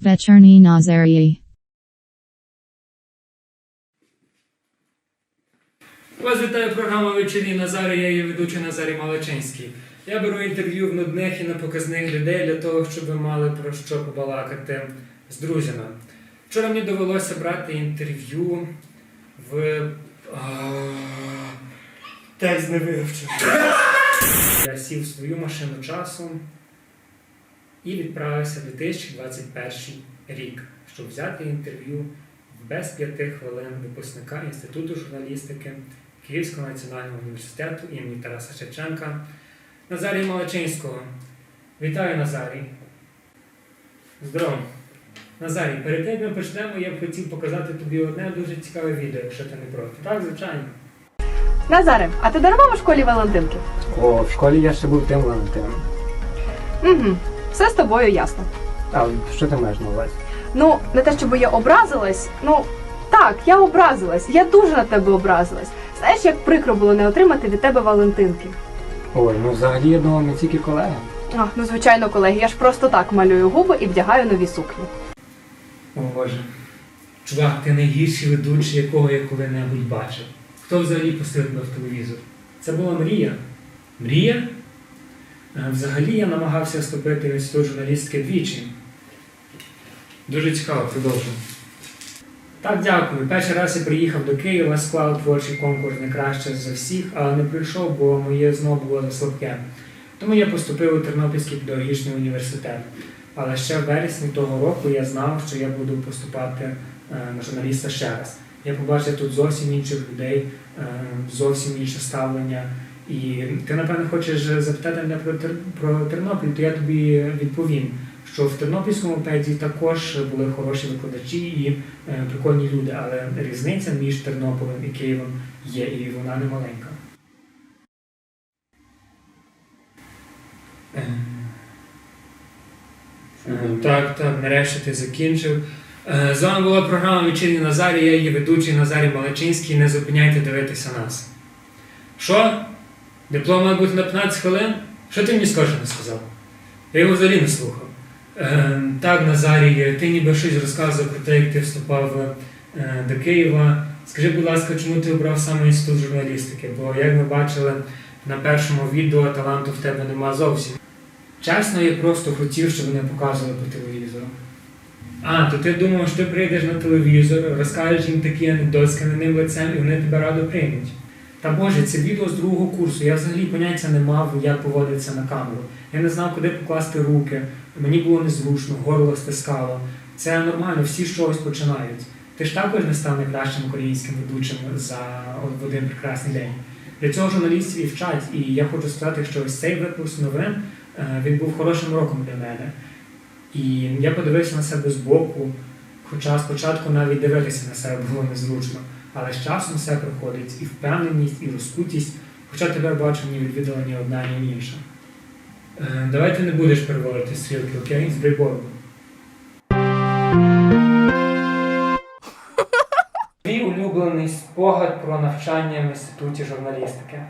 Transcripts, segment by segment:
Вечерний Nazarії. Вас вітає програма Вечері Назарі, я її ведучий Назарій Малачинський. Я беру інтерв'ю в нудних і непоказних людей для того, щоб ви мали про що побалакати з друзями. Вчора мені довелося брати інтерв'ю в. а, Текст не вивчив. Я сів в свою машину часу і відправився в 2021 рік, щоб взяти інтерв'ю без п'яти хвилин випускника Інституту журналістики Київського національного університету імені Тараса Шевченка Назарія Малачинського. Вітаю, Назарій. Здорово. Назарій, перед тим як ми почнемо, я б хотів показати тобі одне дуже цікаве відео, якщо ти не проти. Так, звичайно. Назаре, а ти дарував у школі Валентинки? О, в школі я ще був тим Валентином. Угу. Все з тобою ясно. А що ти маєш на увазі? Ну, не те, щоб я образилась. Ну, так, я образилась. Я дуже на тебе образилась. Знаєш, як прикро було не отримати від тебе Валентинки. Ой, ну взагалі я думав, ми тільки колеги. А, ну звичайно, колеги, я ж просто так малюю губи і вдягаю нові сукні. О Боже. Чувак, ти найгірший ведучий, якого я коли-небудь бачив. Хто взагалі пустив тебе в телевізор? Це була мрія. Мрія? Е, Взагалі я намагався вступити в інститут журналістики двічі. Дуже цікаво, продовжуємо. Так, дякую. Перший раз я приїхав до Києва, склав творчий конкурс не краще за всіх, але не прийшов, бо моє знову було за слабке. Тому я поступив у Тернопільський педагогічний університет. Але ще в вересні того року я знав, що я буду поступати е, на журналіста ще раз. Я побачив тут зовсім інших людей, е, зовсім інше ставлення. І ти, напевно, хочеш запитати мене про, про Тернопіль, то я тобі відповім, що в Тернопільському педі також були хороші викладачі і е, прикольні люди, але різниця між Тернополем і Києвом є, і вона не маленька. Е, Е, Так, так, нарешті ти закінчив. Е, З вами була програма Вечірні Назарі, я її ведучий Назарій Малачинський. Не зупиняйте дивитися нас. Що? Диплом має бути на 15 хвилин? Що ти мені скажеш не сказав? Я його взагалі не слухав. Е, так, Назарій, ти ніби щось розказував про те, як ти вступав е, до Києва. Скажи, будь ласка, чому ти обрав саме інститут журналістики? Бо як ми бачили на першому відео, таланту в тебе нема зовсім. Чесно, я просто хотів, щоб мене показували по телевізору. А, то ти думав, що ти прийдеш на телевізор, розкажеш їм такі анекдоти з кам'яним лицем, і вони тебе радо приймуть. Та Боже, це відео з другого курсу. Я взагалі поняття не мав, як поводитися на камеру. Я не знав, куди покласти руки. Мені було незручно, горло стискало. Це нормально, всі чогось починають. Ти ж також не став найкращим українським ведучим за один прекрасний день. Для цього журналістів і вчать. І я хочу сказати, що ось цей випуск новин він був хорошим роком для мене. І я подивився на себе збоку, хоча спочатку навіть дивитися на себе було незручно. Але з часом все приходить і впевненість, і розкутість, хоча тепер бачу ні відвідала ні одна, ні інша. Е, давай ти не будеш переводити стрілки, окей? З брейборду. Твій улюблений спогад про навчання в інституті журналістики.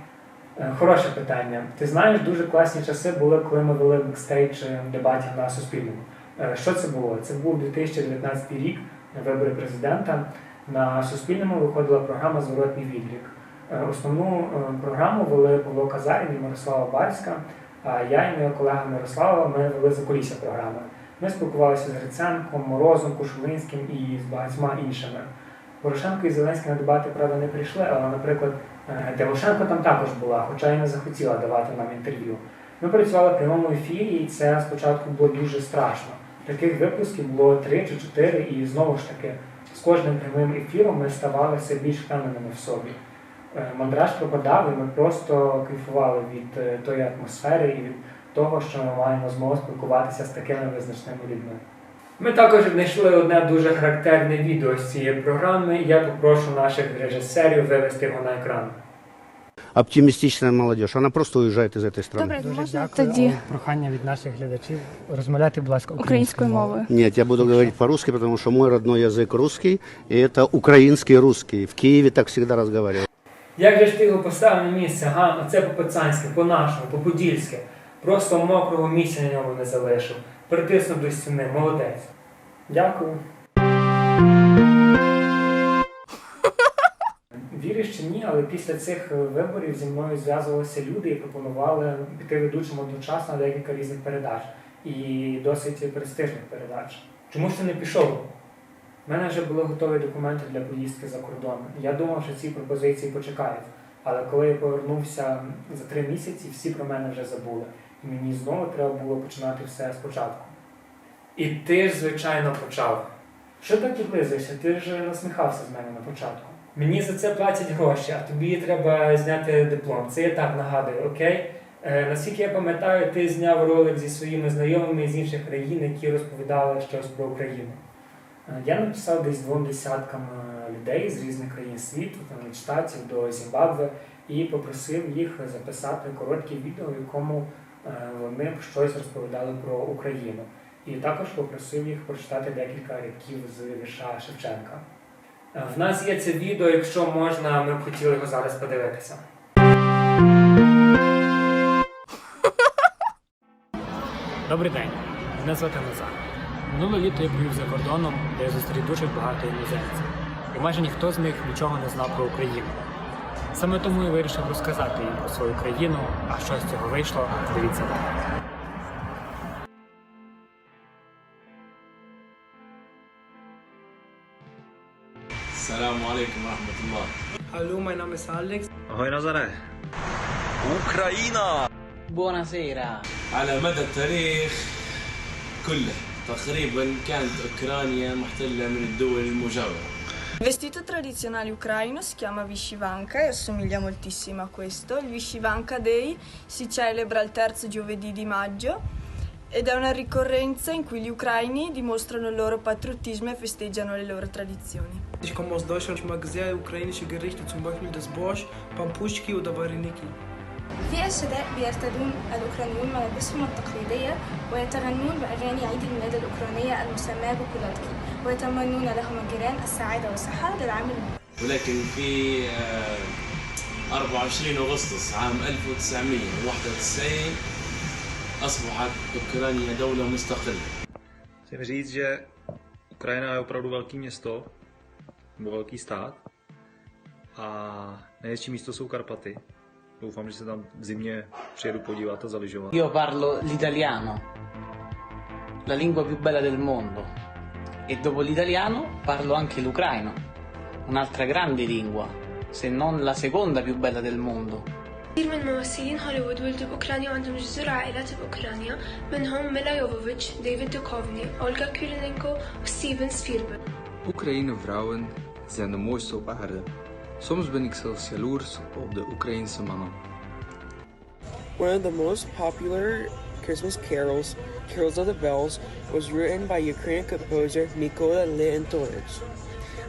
Е, Хороше питання. Ти знаєш, дуже класні часи були, коли ми вели бекстейдж е, дебатів на Суспільному. Е, Що це було? Це був 2019 рік, вибори президента. На Суспільному виходила програма Зворотній відлік. Основну програму вели Павло Казарін і Мирослава Барська. А я і моя колега Мирослава ми вели за кулісся програми. Ми спілкувалися з Гриценком, Морозом, Кушулинським і з багатьма іншими. Порошенко і Зеленський на дебати, правда, не прийшли, але, наприклад, Тимошенко там також була, хоча й не захотіла давати нам інтерв'ю. Ми працювали в прямому ефірі, і це спочатку було дуже страшно. Таких випусків було три чи чотири, і знову ж таки, з кожним прямим ефіром ми ставали все більш впевненими в собі. Е, Мандраж пропадав, і ми просто кайфували від е, тої атмосфери і від того, що ми маємо змогу спілкуватися з такими визначними людьми. Ми також знайшли одне дуже характерне відео з цієї програми. Я попрошу наших режисерів вивести його на екран оптимистичная молодежь. Она просто уезжает из этой страны. Добре, Дуже можна дякую. тоді Але Прохання від наших глядачів розмовляти, будь ласка, українською мовою. Нет, я буду говорить по-русски, потому что мой родной язык русский, и это украинский русский. В Киеве так всегда разговаривал. Як же ж ти його поставив на місце? Га, оце по-пацанськи, по-нашому, по-подільськи. Просто мокрого місця на ньому не залишив. Притиснув до стіни. Молодець. Дякую. Віриш чи ні, але після цих е, виборів зі мною зв'язувалися люди і пропонували піти ведучим одночасно декілька різних передач. І досить престижних передач. Чому ж ти не пішов? У мене вже були готові документи для поїздки за кордон. Я думав, що ці пропозиції почекають. Але коли я повернувся за три місяці, всі про мене вже забули. І мені знову треба було починати все спочатку. І ти ж, звичайно, почав. Що ти підлизуєшся? Ти ж насміхався з мене на початку. Мені за це платять гроші, а тобі треба зняти диплом. Це я так нагадую, окей? Е, наскільки я пам'ятаю, ти зняв ролик зі своїми знайомими з інших країн, які розповідали щось про Україну. Е, Я написав десь двом десяткам е, людей з різних країн світу, там від штатів до Зімбабве, і попросив їх записати коротке відео, в якому е, вони щось розповідали про Україну. І також попросив їх прочитати декілька рядків з вірша Шевченка. В нас є це відео, якщо можна, ми б хотіли його зараз подивитися. Добрий день, мене звати Назар. Минуле літо я провів за кордоном, де я зустрів дуже багато іноземців. І майже ніхто з них нічого не знав про Україну. Саме тому я вирішив розказати їм про свою країну, а що з цього вийшло, дивіться далі. السلام عليكم ورحمة الله Hallo, mein Name ist Alex. Ahoj Nazare. Ukraina! Buonasera. على مدى التاريخ كله تقريبا كانت أوكرانيا محتلة من الدول المجاورة Il vestito tradizionale ucraino si chiama Vishivanka e assomiglia moltissimo a questo. Il Vishivanka Day si celebra il terzo giovedì di maggio ed è una ricorrenza in cui gli ucraini dimostrano il loro patriottismo e festeggiano le loro tradizioni. Ich komme aus Deutschland. Ich mag sehr ukrainische Gerichte, zum Beispiel das Borscht, Pampushki oder Vareniki. في الشتاء بيرتدون الأوكرانيون ملابسهم التقليدية ويتغنون بأغاني عيد الميلاد الأوكرانية المسماة بكولاتكي ويتمنون لهم الجيران السعادة والصحة للعام ولكن في آه، 24 أغسطس عام 1991 أصبحت أوكرانيا دولة مستقلة Musím říct, že Ukrajina je opravdu velký město, nebo velký stát. A největší místo jsou Karpaty. Doufám, že se tam v zimě přijedu podívat a zalyžovat. Io parlo l'italiano, la lingua più bella del mondo. E dopo l'italiano parlo anche l'ucraino, un'altra grande lingua, se non la seconda più bella del mondo. كثير من ممثلين هوليوود ولدوا بأوكرانيا وعندهم جذور عائلات بأوكرانيا منهم ميلا يوفوفيتش، ديفيد دوكوفني، أولغا كيريلينكو وستيفن سبيلبرغ Oekraïne vrouwen zijn de mooiste op aarde. Soms ben ik zelfs jaloers op de Oekraïense mannen. One of the most popular Christmas carols, Carols of the Bells, was written by Ukrainian composer Mykola Leontovich.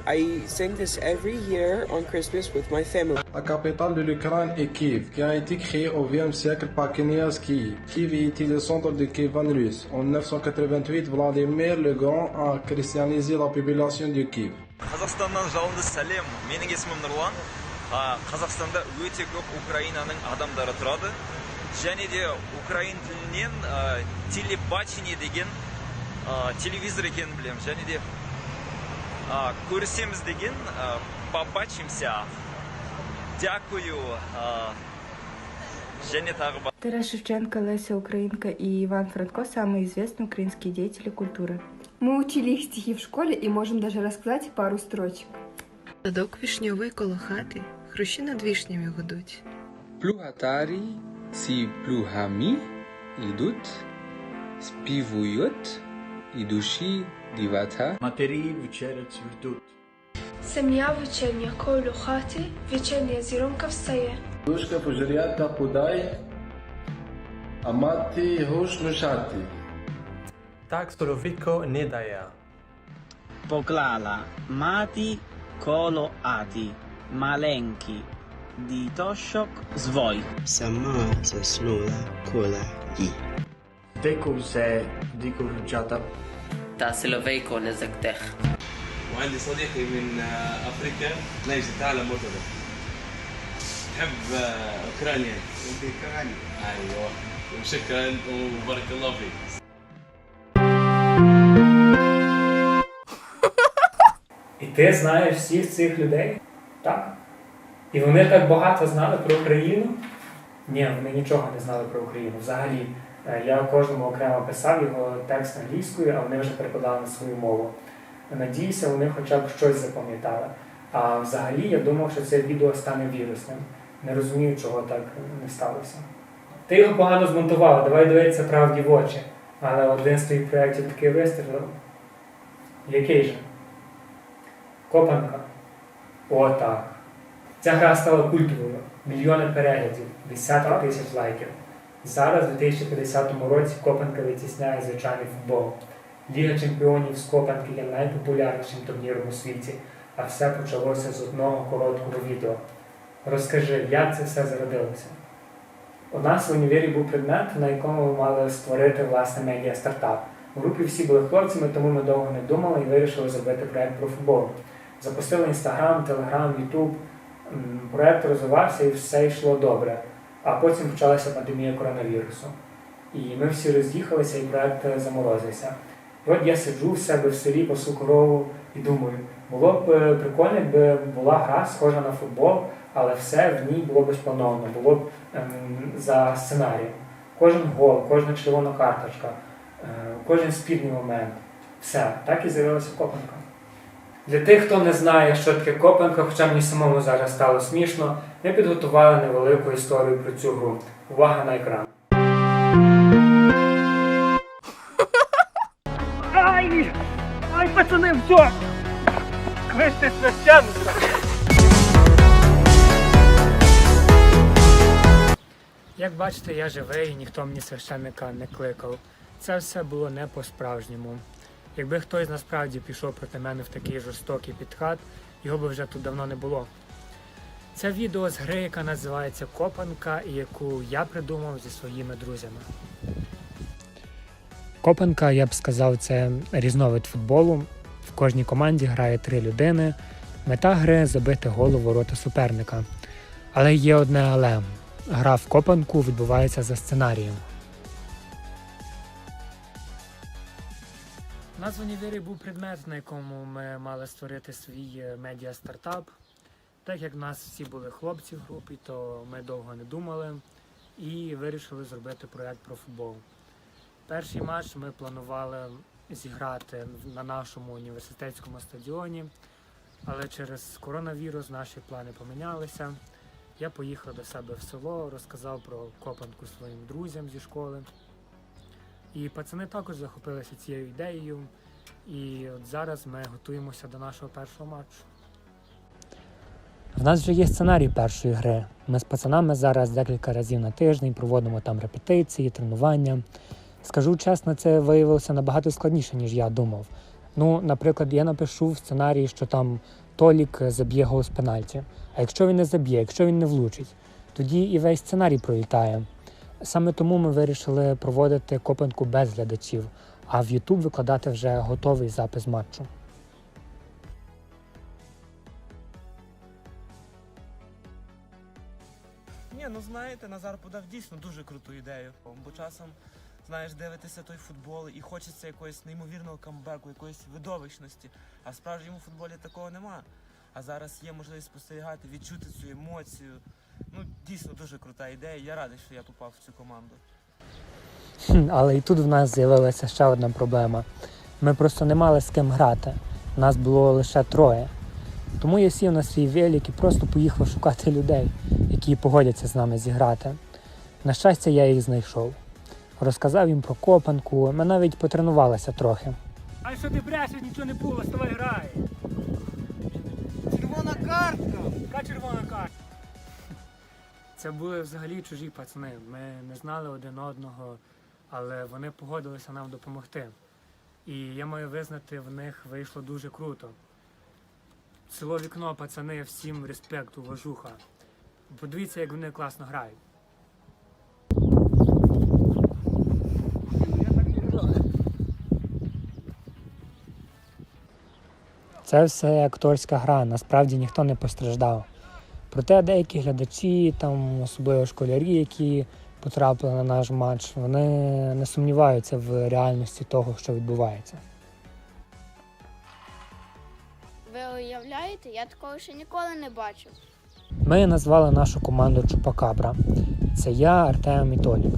I sing this every year on Christmas with my family. La capitale de l'Ukraine est Kiev, qui a été créée au Xe siècle par Kniaz-Kiev. Kiev était le centre de Kievan russe. En 988, Vladimir le Grand a christianisé la population de Kiev. Қазақстаннан жалынды сәлем. Менің есімім Нұрлан. Қазақстанда өте көп Украинаның адамдары тұрады. Және де украин тілінен а, телебачение деген телевизор екенін білемін. Және де а, көрісеміз деген а, побачимся. Дякую. Және тағы басқа. Тарас Шевченко, Леся Украинка и Иван Франко – самые известные украинские деятели культуры. Мы учили их стихи в школе и можем даже рассказать пару строчек. Садок вишньовий коло хати, хрущі над вишнями гудуть. Плугатарі, ці плугами йдуть, співують, ідучи дівата. Матері вечерять цвітуть Сім'я вечерня коло хати, вечерня зіронка встає. Душка пожирята подай, а мати гуш нушати. Tak sporovico ne daje. Poklala, mati, kolo ati, malenki, ditošok zvoj. Sama zasnula kola ji. Teku se diku rđata. Ta silovejko ne zakteh. وعندي صديقي من افريقيا لا يجد على مرتبه تحب اوكرانيا انت اوكراني ايوه وشكرا وبارك الله فيك ти знаєш всіх цих людей? Так. І вони так багато знали про Україну? Ні, вони нічого не знали про Україну. Взагалі, Е, я кожному окремо писав його текст англійською, а вони вже перекладали на свою мову. Надіюся, вони хоча б щось запам'ятали. А взагалі я думав, що це відео стане вірусним. Не розумію, чого так не сталося. Ти його погано змонтувала, давай дивитися правді в очі. Але один з твоїх проєктів таки вистрілив. Який же? Копанка. О, так. Ця гра стала культовою. Мільйони переглядів, десятки тисяч лайків. Зараз, у 2050 році, Копанка витісняє звичайний футбол. Ліга чемпіонів з Копанки є найпопулярнішим турніром у світі, а все почалося з одного короткого відео. Розкажи, як це все зародилося? У нас в універі був предмет, на якому ми мали створити власне медіа стартап. У групі всі були хлопцями, тому ми довго не думали і вирішили зробити проект про футбол. Запустили інстаграм, телеграм, ютуб. М, Проект розвивався і все йшло добре. А потім почалася пандемія коронавірусу. І ми всі роз'їхалися, і проект е, заморозився. І от я сиджу в себе в селі по Сукорову і думаю, було б е, прикольно, якби була гра схожа на футбол, але все в ній було б сплановано, було б ем, за сценарієм. Кожен гол, кожна червона карточка, е, кожен спірний момент. Все, так і з'явилася копанка. Для тих, хто не знає, що таке копанка, хоча мені самому зараз стало смішно, ми підготували невелику історію про цю гру. Увага на екран. Ай! Ай, пацани, все! Кличте священника! Як бачите, я живий і ніхто мені священника не кликав. Це все було не по-справжньому. Якби хтось насправді пішов проти мене в такий жорстокий підхат, його би вже тут давно не було. Це відео з гри, яка називається Копанка, і яку я придумав зі своїми друзями. Копанка, я б сказав, це різновид футболу. В кожній команді грає три людини. Мета гри забити гол у ворота суперника. Але є одне але. Гра в копанку відбувається за сценарієм. У нас був предмет, на якому ми мали створити свій е, медіа-стартап. Так як в нас всі були хлопці в групі, то ми довго не думали і вирішили зробити проєкт про футбол. Перший матч ми планували зіграти на нашому університетському стадіоні, але через коронавірус наші плани помінялися. Я поїхав до себе в село, розказав про копанку своїм друзям зі школи. І пацани також захопилися цією ідеєю. І от зараз ми готуємося до нашого першого матчу. В нас вже є сценарій першої гри. Ми з пацанами зараз декілька разів на тиждень проводимо там репетиції, тренування. Скажу чесно, це виявилося набагато складніше, ніж я думав. Ну, наприклад, я напишу в сценарії, що там Толік заб'є гол з пенальті. А якщо він не заб'є, якщо він не влучить, тоді і весь сценарій пролітає. Саме тому ми вирішили проводити копанку без глядачів, а в YouTube викладати вже готовий запис матчу. Ні, ну знаєте, Назар подав дійсно дуже круту ідею. Бо часом, знаєш, дивитися той футбол і хочеться якогось неймовірного камбеку, якоїсь видовищності. А в справжньому футболі такого нема. А зараз є можливість спостерігати, відчути цю емоцію. Ну, дійсно дуже крута ідея. Я радий, що я попав в цю команду. Але і тут в нас з'явилася ще одна проблема. Ми просто не мали з ким грати. Нас було лише троє. Тому я сів на свій велик і просто поїхав шукати людей, які погодяться з нами зіграти. На щастя, я їх знайшов. Розказав їм про копанку, ми навіть потренувалися трохи. А що ти брешеш, нічого не було, ставай грає. Червона картка! Яка червона карта? Це були взагалі чужі пацани. Ми не знали один одного, але вони погодилися нам допомогти. І я маю визнати, в них вийшло дуже круто. Село вікно, пацани, всім респект, уважуха. Подивіться, як вони класно грають. Це все акторська гра, насправді ніхто не постраждав. Проте деякі глядачі, там, особливо школярі, які потрапили на наш матч, вони не сумніваються в реальності того, що відбувається. Ви уявляєте, я такого ще ніколи не бачив. Ми назвали нашу команду Чупакабра. Це я, Артем і Толік.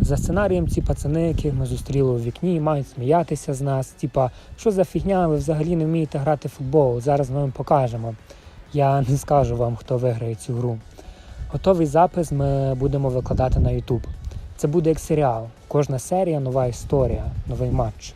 За сценарієм ці пацани, яких ми зустріли у вікні, мають сміятися з нас. Типа, що за фігня, ви взагалі не вмієте грати в футбол. Зараз ми вам покажемо. Я не скажу вам, хто виграє цю гру. Готовий запис ми будемо викладати на YouTube. Це буде як серіал. Кожна серія нова історія, новий матч.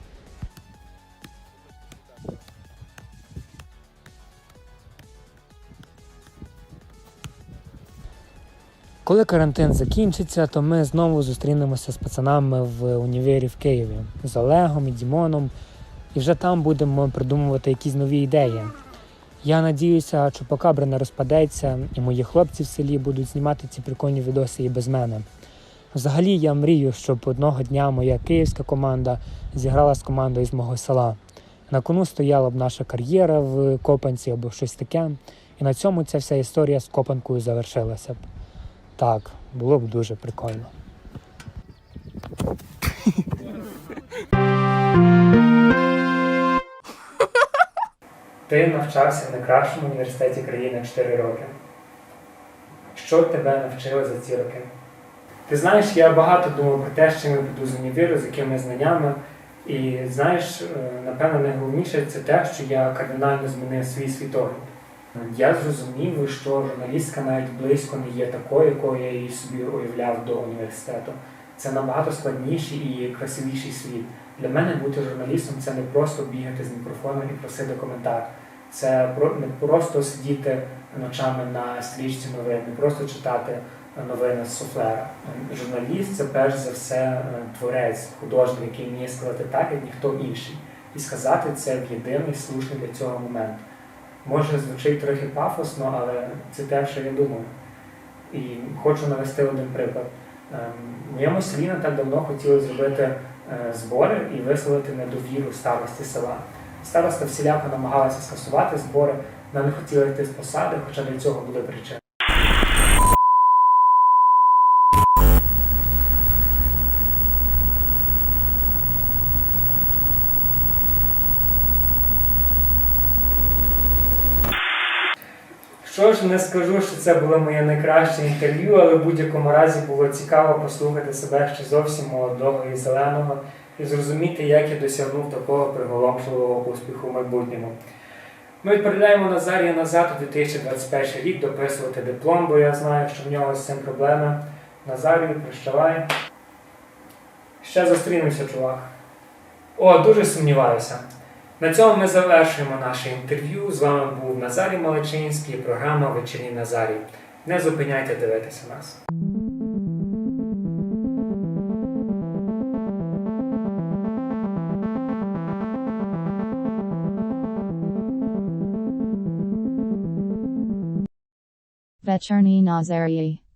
Коли карантин закінчиться, то ми знову зустрінемося з пацанами в універі в Києві з Олегом і Дімоном, і вже там будемо придумувати якісь нові ідеї. Я надіюся, Чупакабра не розпадеться, і мої хлопці в селі будуть знімати ці прикольні відоси і без мене. Взагалі я мрію, щоб одного дня моя київська команда зіграла з командою з мого села. На кону стояла б наша кар'єра в Копанці або щось таке, і на цьому ця вся історія з Копанкою завершилася б. Так, було б дуже прикольно. Ти навчався в найкращому університеті країни 4 роки. Що тебе навчило за ці роки? Ти знаєш, я багато думав про те, що я піду з універу, з якими знаннями. І знаєш, е, напевно, найголовніше це те, що я кардинально змінив свій світогляд. Я зрозумів, що журналістика навіть близько не є такою, якою я її собі уявляв до університету. Це набагато складніший і красивіший світ. Для мене бути журналістом це не просто бігати з мікрофоном і просити коментар. Це не просто сидіти ночами на стрічці новин, не просто читати новини з суфлера. Журналіст це перш за все е, творець, художник, який вміє сказати так, як ніхто інший. І сказати це в єдиний слушний для цього момент. Може звучить трохи пафосно, але це те, що я думаю. І хочу навести один приклад. Ем, В моєму селі не так давно хотіли зробити е, збори і висловити недовіру старості села. Староста всіляко намагалася скасувати збори, вона не хотіла йти з посади, хоча для цього були причини. Що ж, не скажу, що це було моє найкраще інтерв'ю, але в будь-якому разі було цікаво послухати себе ще зовсім молодого і зеленого і зрозуміти, як я досягнув такого приголомшливого успіху в майбутньому. Ми відправляємо Назарія назад у 2021 рік дописувати диплом, бо я знаю, що в нього з цим проблеми. Назарію, прощавай. Ще зустрінемося, чувак. О, дуже сумніваюся. На цьому ми завершуємо наше інтерв'ю. З вами був Назарій Маличинський, програма Вечірній Назарій. Не зупиняйте дивитися нас. Echernine Azarieh.